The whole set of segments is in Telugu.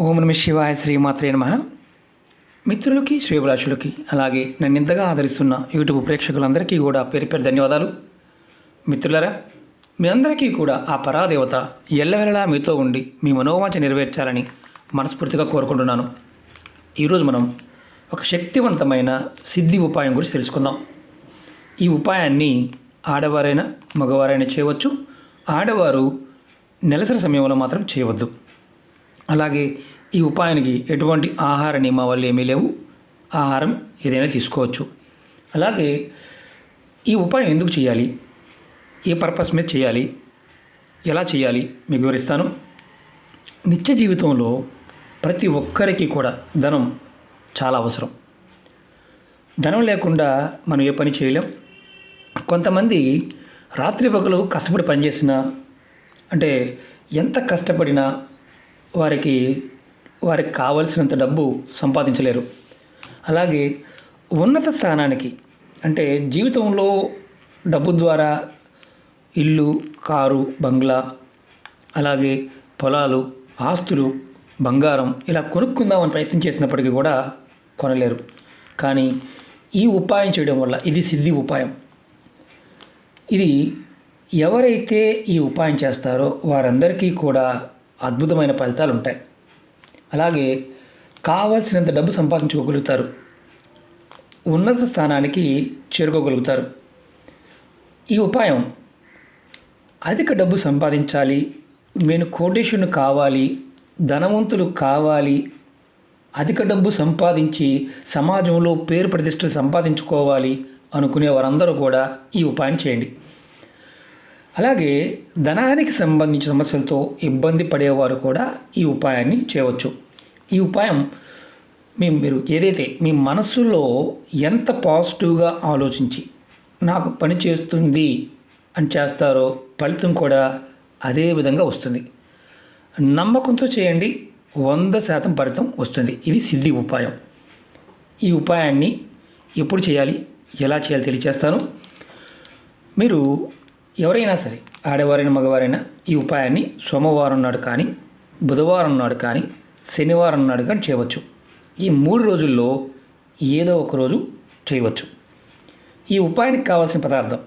ఓం నమ శివాయ శ్రీమాత్రే నమ. మిత్రులకి శ్రీభిలాషులకి అలాగే నన్ను ఇంతగా ఆదరిస్తున్న యూట్యూబ్ ప్రేక్షకులందరికీ కూడా పేరు పేరు ధన్యవాదాలు. మిత్రులరా మీ అందరికీ కూడా ఆ పరాదేవత ఎల్లవెల్లలా మీతో ఉండి మీ మనోవాంఛ నెరవేర్చాలని మనస్ఫూర్తిగా కోరుకుంటున్నాను. ఈరోజు మనం ఒక శక్తివంతమైన సిద్ధి ఉపాయం గురించి తెలుసుకుందాం. ఈ ఉపాయాన్ని ఆడవారైనా మగవారైనా చేయవచ్చు. ఆడవారు నెలసరి సమయంలో మాత్రం చేయవద్దు. అలాగే ఈ ఉపాయానికి ఎటువంటి ఆహార నియమావళి ఏమీ లేవు. ఆహారం ఏదైనా తీసుకోవచ్చు. అలాగే ఈ ఉపాయం ఎందుకు చేయాలి? ఏ పర్పస్ మీద చేయాలి? ఎలా చేయాలి? మీకు వివరిస్తాను. నిత్య జీవితంలో ప్రతి ఒక్కరికి కూడా ధనం చాలా అవసరం. ధనం లేకుండా మనం ఏ పని చేయలేం. కొంతమంది రాత్రి పగలు కష్టపడి పనిచేసినా అంటే ఎంత కష్టపడినా వారికి వారికి కావలసినంత డబ్బు సంపాదించలేరు. అలాగే ఉన్నత స్థానానికి అంటే జీవితంలో డబ్బు ద్వారా ఇల్లు కారు బంగ్లా అలాగే పొలాలు ఆస్తులు బంగారం ఇలా కొనుక్కుందామని ప్రయత్నం చేసినప్పటికీ కూడా కొనలేరు. కానీ ఈ ఉపాయం చేయడం వల్ల ఇది సిద్ధి ఉపాయం. ఇది ఎవరైతే ఈ ఉపాయం చేస్తారో వారందరికీ కూడా అద్భుతమైన ఫలితాలు ఉంటాయి అలాగే కావలసినంత డబ్బు సంపాదించుకోగలుగుతారు. ఉన్నత స్థానానికి చేరుకోగలుగుతారు. ఈ ఉపాయం అధిక డబ్బు సంపాదించాలి నేను కోటేశ్వరుని కావాలి ధనవంతులు కావాలి అధిక డబ్బు సంపాదించి సమాజంలో పేరు ప్రతిష్టలు సంపాదించుకోవాలి అనుకునే వారందరూ కూడా ఈ ఉపాయం చేయండి. అలాగే ధనానికి సంబంధించిన సమస్యలతో ఇబ్బంది పడేవారు కూడా ఈ ఉపాయాన్ని చేయవచ్చు. ఈ ఉపాయం మీ మీరు ఏదైతే మీ మనస్సులో ఎంత పాజిటివ్గా ఆలోచించి నాకు పని చేస్తుంది అని చేస్తారో ఫలితం కూడా అదే విధంగా వస్తుంది. నమ్మకంతో చేయండి వంద శాతం ఫలితం వస్తుంది. ఇది సిద్ధి ఉపాయం. ఈ ఉపాయాన్ని ఎప్పుడు చేయాలి ఎలా చేయాలి తెలియచేస్తాను. మీరు ఎవరైనా సరే ఆడవారైనా మగవారైనా ఈ ఉపాయాన్ని సోమవారం నాడు కానీ బుధవారం నాడు కానీ శనివారం నాడు కానీ చేయవచ్చు. ఈ మూడు రోజుల్లో ఏదో ఒక రోజు చేయవచ్చు. ఈ ఉపాయానికి కావాల్సిన పదార్థం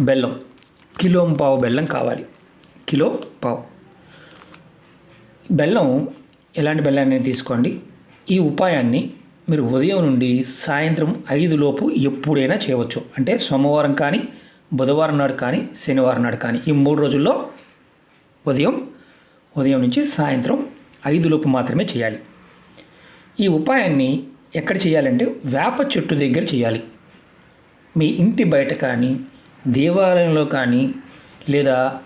బెల్లం. కిలో పావు బెల్లం కావాలి. కిలో పావు. బెల్లం ఎలాంటి బెల్లాన్ని తీసుకోండి. ఈ ఉపాయాన్ని మీరు ఉదయం నుండి సాయంత్రం ఐదు లోపు ఎప్పుడైనా చేయవచ్చు. అంటే సోమవారం కానీ బుధవారం నాడు కానీ శనివారం నాడు కానీ ఈ మూడు రోజుల్లో ఉదయం ఉదయం నుంచి సాయంత్రం ఐదు లోపు మాత్రమే చేయాలి. ఈ ఉపాయాన్ని ఎక్కడ చేయాలంటే వేప చెట్టు దగ్గర చేయాలి. మీ ఇంటి బయట కానీ దేవాలయంలో కానీ లేదా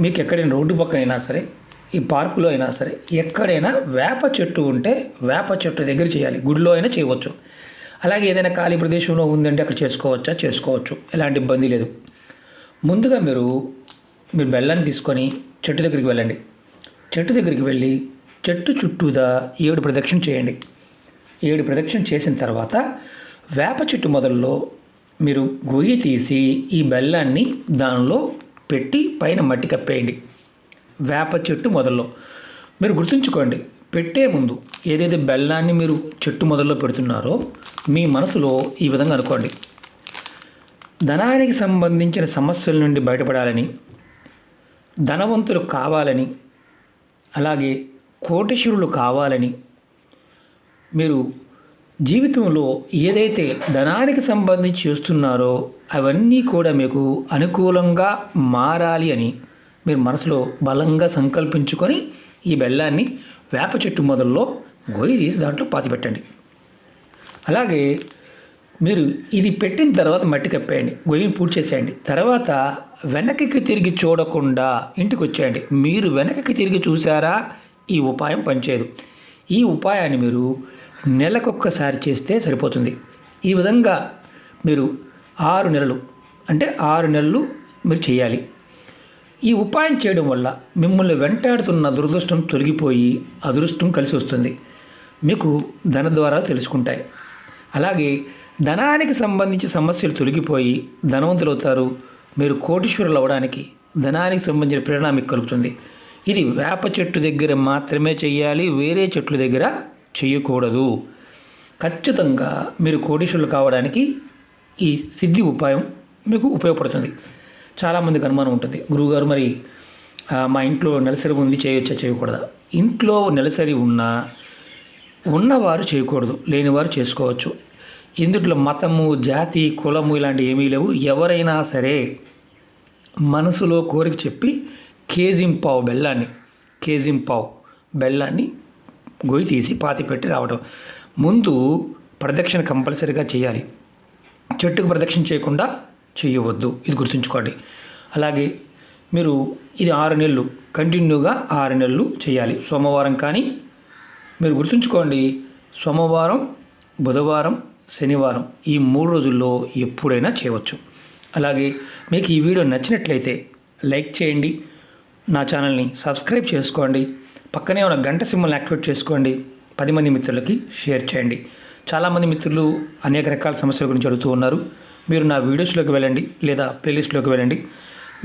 మీకు ఎక్కడైనా రోడ్డు పక్కన అయినా సరే ఈ పార్కులో అయినా సరే ఎక్కడైనా వేప చెట్టు ఉంటే వేప చెట్టు దగ్గర చేయాలి. గుడిలో అయినా చేయవచ్చు. అలాగే ఏదైనా ఖాళీ ప్రదేశంలో ఉందంటే అక్కడ చేసుకోవచ్చా? చేసుకోవచ్చు. ఎలాంటి ఇబ్బంది లేదు. ముందుగా మీరు మీరు బెల్లాన్ని తీసుకొని చెట్టు దగ్గరికి వెళ్ళండి. చెట్టు దగ్గరికి వెళ్ళి చెట్టు చుట్టూదా ఏడు ప్రదక్షిణ చేయండి. ఏడు ప్రదక్షిణ చేసిన తర్వాత వేప చెట్టు మొదల్లో మీరు గొయ్యి తీసి ఈ బెల్లాన్ని దానిలో పెట్టి పైన మట్టి కప్పేయండి. వేప చెట్టు మొదల్లో. మీరు గుర్తుంచుకోండి పెట్టే ముందు ఏదైతే బెల్లాన్ని మీరు చెట్టు మొదల్లో పెడుతున్నారో మీ మనసులో ఈ విధంగా అనుకోండి. ధనానికి సంబంధించిన సమస్యల నుండి బయటపడాలని ధనవంతులు కావాలని అలాగే కోటీశ్వరులు కావాలని మీరు జీవితంలో ఏదైతే ధనానికి సంబంధించి చేస్తున్నారో అవన్నీ కూడా మీకు అనుకూలంగా మారాలి అని మీరు మనసులో బలంగా సంకల్పించుకొని ఈ బెల్లాన్ని వేప చెట్టు మొదల్లో గొయ్యి తీసి దాంట్లో పాతిపెట్టండి అలాగే మీరు ఇది పెట్టిన తర్వాత మట్టి కప్పేయండి. గొయ్యిని పూర్తి చేసేయండి. తర్వాత వెనక్కి తిరిగి చూడకుండా ఇంటికి వచ్చేయండి. మీరు వెనక్కి తిరిగి చూసారా? ఈ ఉపాయం పనిచేయదు. ఈ ఉపాయాన్ని మీరు నెలకొక్కసారి చేస్తే సరిపోతుంది. ఈ విధంగా మీరు ఆరు నెలలు అంటే ఆరు నెలలు మీరు చేయాలి. ఈ ఉపాయం చేయడం వల్ల మిమ్మల్ని వెంటాడుతున్న దురదృష్టం తొలగిపోయి అదృష్టం కలిసి వస్తుంది. మీకు ధన ద్వారా తెలుసుకుంటాయి. అలాగే ధనానికి సంబంధించి సమస్యలు తొలగిపోయి ధనవంతులు అవుతారు మీరు కోటీశ్వరులు అవ్వడానికి ధనానికి సంబంధించిన ప్రేరణ మీకు కలుగుతుంది. ఇది వేప చెట్టు దగ్గర మాత్రమే చేయాలి వేరే చెట్ల దగ్గర చేయకూడదు. ఖచ్చితంగా మీరు కోటీశ్వరులు కావడానికి ఈ సిద్ధి ఉపాయం మీకు ఉపయోగపడుతుంది. చాలామందికి అనుమానం ఉంటుంది. గురువుగారు మరి మా ఇంట్లో నెలసరి ఉంది చేయొచ్చా చేయకూడదా? ఇంట్లో నెలసరి ఉన్నా ఉన్నవారు చేయకూడదు లేనివారు చేసుకోవచ్చు. ఇందుట్లో మతము జాతి కులము ఇలాంటివి ఏమీ లేవు. ఎవరైనా సరే మనసులో కోరిక చెప్పి కేజింపావు బెల్లాన్ని కేజింపావు బెల్లాన్ని గొయ్యి తీసి పాతి పెట్టి రావడం ముందు ప్రదక్షిణ కంపల్సరీగా చేయాలి. చెట్టుకు ప్రదక్షిణ చేయకుండా చేయవద్దు. ఇది గుర్తుంచుకోండి. అలాగే మీరు ఇది ఆరు నెలలు కంటిన్యూగా ఆరు నెలలు చేయాలి. సోమవారం కానీ మీరు గుర్తుంచుకోండి సోమవారం బుధవారం శనివారం ఈ మూడు రోజుల్లో ఎప్పుడైనా చేయవచ్చు. అలాగే మీకు ఈ వీడియో నచ్చినట్లయితే లైక్ చేయండి నా ఛానల్ని సబ్స్క్రైబ్ చేసుకోండి పక్కనే ఉన్న గంట సింబల్ని యాక్టివేట్ చేసుకోండి పది మంది మిత్రులకి షేర్ చేయండి. చాలామంది మిత్రులు అనేక రకాల సమస్యల గురించి అడుగుతూ ఉన్నారు. మీరు నా వీడియోస్లోకి వెళ్ళండి లేదా ప్లేలిస్ట్లోకి వెళ్ళండి.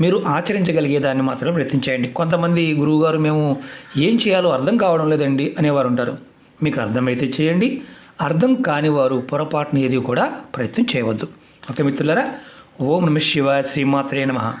మీరు ఆచరించగలిగే దాన్ని మాత్రమే ప్రయత్నించేయండి కొంతమంది గురువుగారు మేము ఏం చేయాలో అర్థం కావడం లేదండి అనేవారు ఉంటారు. మీకు అర్థమైతే చేయండి. అర్థం కాని వారు పొరపాటున ఏది కూడా ప్రయత్నం చేయవద్దు. ఓకే మిత్రులారా ఓం నమ శివాయ శ్రీమాత్రే నమ.